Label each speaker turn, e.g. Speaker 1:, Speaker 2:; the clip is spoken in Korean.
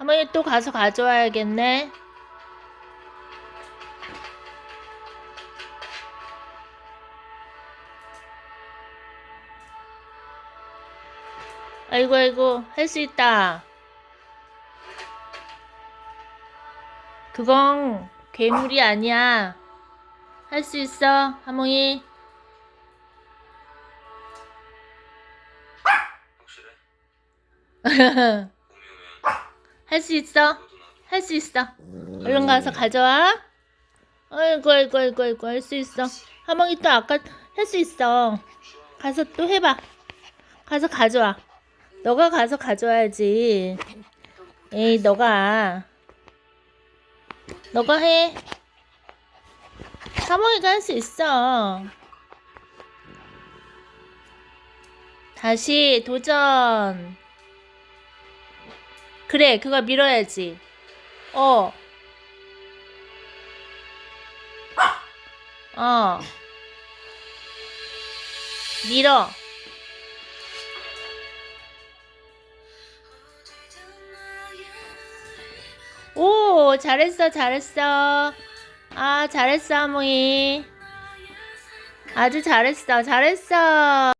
Speaker 1: 할머니 또 가서 가져와야겠네. 아이고 아이고 할 수 있다. 그건 괴물이 아니야. 할 수 있어, 하몽이.
Speaker 2: 확실해?
Speaker 1: 할 수 있어. 할 수 있어. 얼른 가서 가져와. 아이고, 아이고, 아이고, 아이고, 할 수 있어. 하몽이 또 아까 할 수 있어. 가서 또 해봐. 가서 가져와. 너가 가서 가져와야지. 에이, 너가. 너가 해. 하몽이가 할 수 있어. 다시 도전. 그래, 그거 밀어야지. 어. 어. 밀어. 오, 잘했어, 잘했어. 아, 잘했어, 하모이. 아주 잘했어, 잘했어.